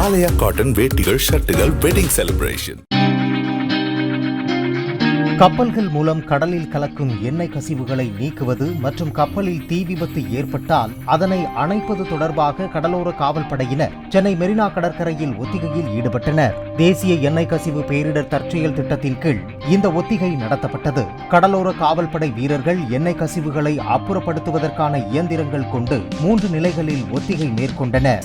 ஆலயா cotton வேட்டிகள் ஷர்ட்டுகள் wedding celebration கப்பல்கள் மூலம் கடலில் கலக்கும் எண்ணெய் கசிவுகளை நீக்குவது மற்றும் கப்பலில் தீ விபத்து ஏற்பட்டால் அதனை அணைப்பது தொடர்பாக கடலோர காவல்படையினர் சென்னை மெரினா கடற்கரையில் ஒத்திகையில் ஈடுபட்டனர். தேசிய எண்ணெய் கசிவு பேரிடர் தற்செயல் திட்டத்தின் கீழ் இந்த ஒத்திகை நடத்தப்பட்டது. கடலோர காவல்படை வீரர்கள் எண்ணெய் கசிவுகளை அப்புறப்படுத்துவதற்கான இயந்திரங்கள் கொண்டு மூன்று நிலைகளில் ஒத்திகை மேற்கொண்டனர்.